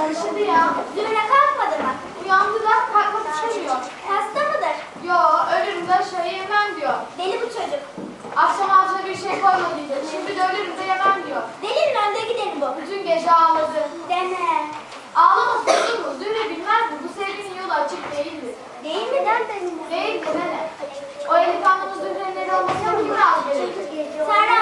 Karıştı ya. Dümene kalkmadı mı? Uyandı da kalkmak istemiyor. Hasta mıdır? Yo ölürüm de şey yemem diyor. Deli bu çocuk. Akşam ağzına bir şey koymadıydı. Şimdi de ölürüm de yemem diyor. Delinin önde gideni bu. Bütün gece ağladı. Deme. Ağlaması olur mu? Dün bilmez mi? Bu sevginin yolu açık değildi. Değil mi? Nereden? Değil mi? Ne? O elif anlamızın üzerinde olmasına mı biraz gerekir? Serra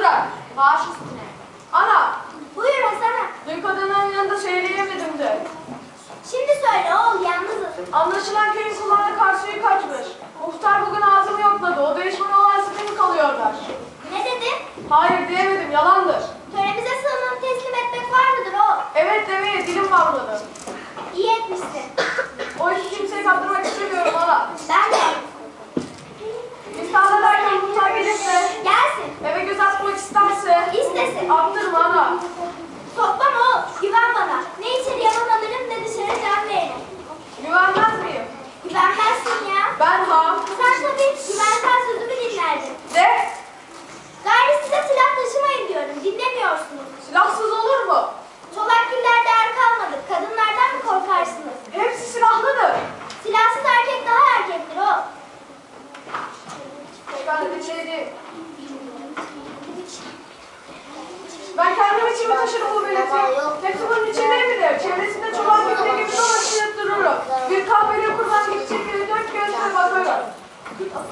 durar. Baş üstüne. Ana. Buyur Hasan'a. Dün kadının yanında söyleyemedim de. Şimdi söyle oğul yalnızız. Anlaşılan köyün kulağına karşıyı kaçmış. Muhtar bugün ağzımı yokladı. O değişmen olay sıkıntı kalıyorlar. Ne dedin? Hayır diyemedim yalandır. Töremize sığınıp teslim etmek var mıdır oğul? Evet demeye dilim bağladı. İyi etmişsin. O işi kimseye kaptırmak istemiyorum ana. Ben de 앞들 많아.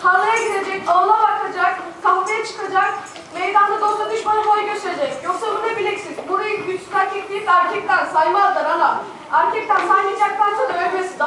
Tarlaya gidecek, ağına bakacak, kahveye çıkacak, meydanda dosta düşmanı boy gösterecek. Yoksa bunu ne bileksin? Burayı güçsüz erkek deyip erkekten saymazlar ana. Erkekten saymayacaklarsa da ölmesin.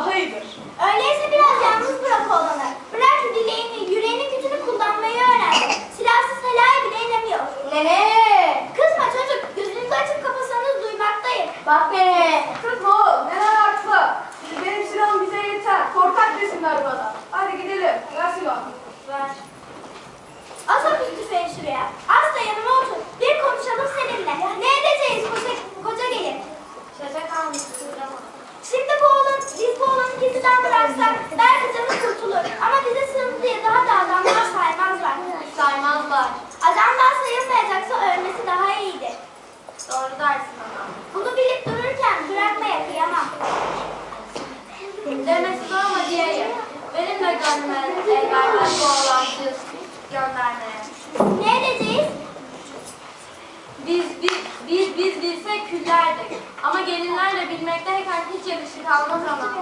yüzden bıraksak belki canı kurtulur. Ama bizi sınıf diye daha da adamlar saymazlar. Saymazlar. Adamdan sayılmayacaksa ölmesi daha iyidir. Doğru dersin ama. Bunu bilip dururken bırakmaya kıyamam. Demesi zorma diyeyim. Benim de gönlüm elbette bu olan göndermeye. Ne edeceğiz? Biz, biz, biz, biz bilsek küllerdik. Ama gelinlerle bilmekte hiç yakışık almaz ama.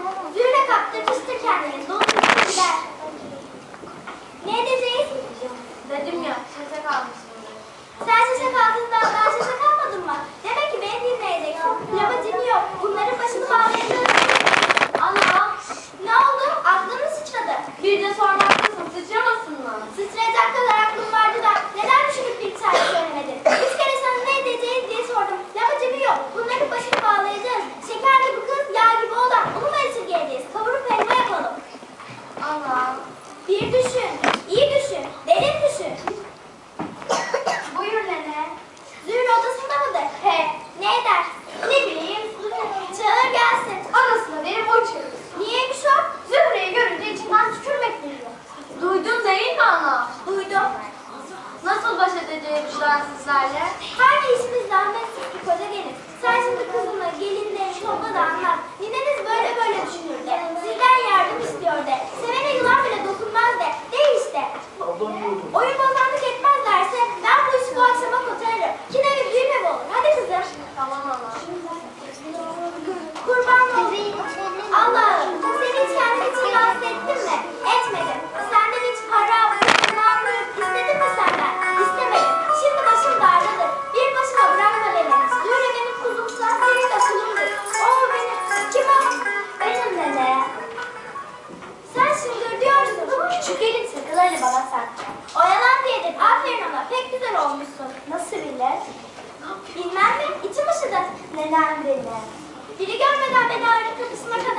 빠진다. Ben? Hangi işimiz Neden beni? Biri görmeden beni ağrı kapısına kadar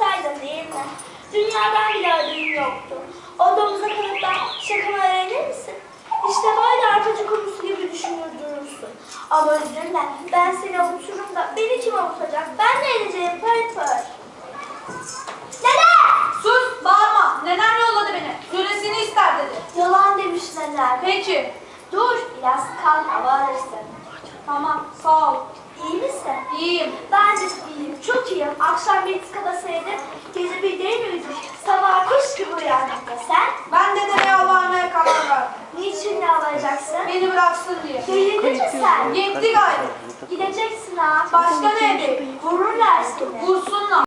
susturmaksaydın değil mi? Dünyadan bile ödülüm yoktu. Odamıza kalıp da şakamı öğrenir misin? İşte böyle arpacı kurusu gibi düşünür durursun. Ama üzülme, ben seni avuturum da beni kim avutacak? Ben ne edeceğim pırpır? Nene! Sus bağırma. Neden yolladı beni? Söylesini ister dedi. Yalan demiş neler. Peki. Dur, biraz kal hava alırsın. Tamam sağ ol. İyi misin? İyiyim. Ben de iyiyim, çok iyiyim. Akşam bir tıkada seyredip gece bir derin uyudum. Sabah kuş gibi uyandım da sen. Ben de dedeye almaya karar verdim. Niçin ne alacaksın? Beni bıraksın diye. Delirdin mi sen? Gitti gayrı. Gideceksin ha. Başka ne edeyim? Vururlar seni. Vursunlar.